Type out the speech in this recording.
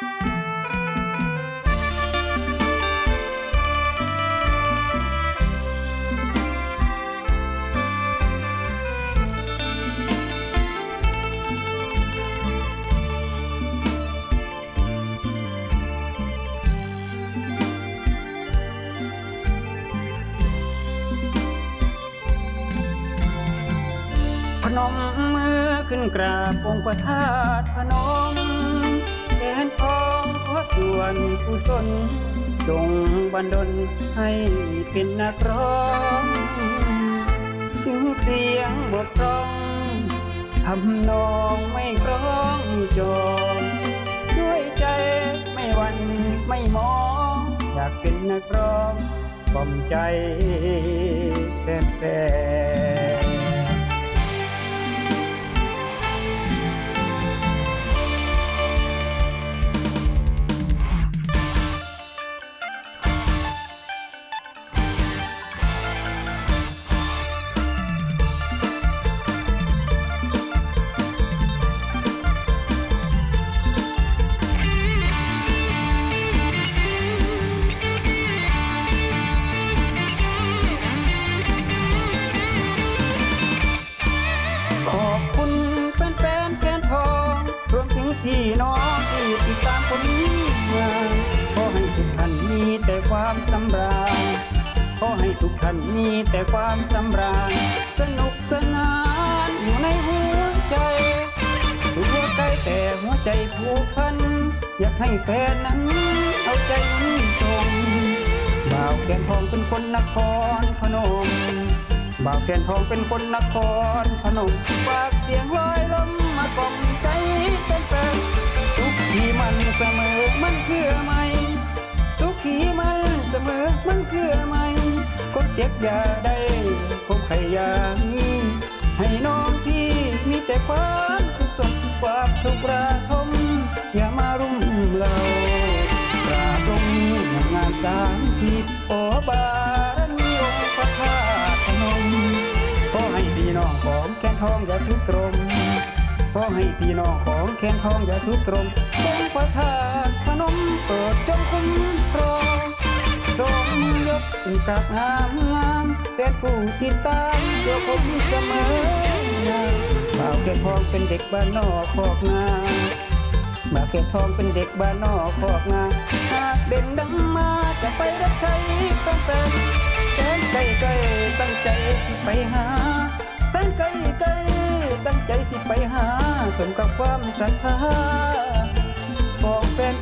พนมมือขึ้นกราบองค์พระธาตุพนม แทนทองขอส่วนกุศลจงบันดลให้เป็นนักร้อง ถึงเสียงบทร้องทำนองไม่คล้องจองด้วยใจไม่หวันไม่มอง อยากเป็นนักร้องกล่อมใจแฟน มีแต่ความสำราญขอให้ทุกท่านมีแต่ความสำราญ สนุกสนานอยู่ในหัวใจทุกหัวใจแต่หัวใจผูกพัน อยากให้แฟนนั้นเอาใจนี้ส่งบ่าวแกนทองเป็นคนนครพนมบ่าวแขนทองเป็นคนนครพนมฝากเสียงลอยลมมากล่อมใจเป็นแฟนสุขที่มันเสมอมันเพื่อไม่ สุขีมันเสมอมันเพื่อไม่คนเจ็บอย่าได้คงใครอย่างนี้ให้น้องพี่มีแต่ความสุขสมความทุกข์ระทมอย่ามารุมเรากราบลงงามสามทีโอบารมีองค์พระธาตุพนมขอให้พี่น้องของแคนทองอย่าทุกข์ตรม ขอให้พี่น้องของแคนทองอย่าทุกตรมองค์พระธาตุพนมเปิดจงคุ้มครองทรงยกกับงามงามเป็นผู้ติดตามตัวผมเสมอบ่าวแคนทองเป็นเด็กบ้านนอกคอกนาบ่าวแก่ทองเป็นเด็กบ้านนอกคอกนาหากเด่นดังมาจะไปรับใช้แฟนๆแฟนไกลไกลๆตั้งใจสิไปหา สมกับความศรัทธาบอกแฟน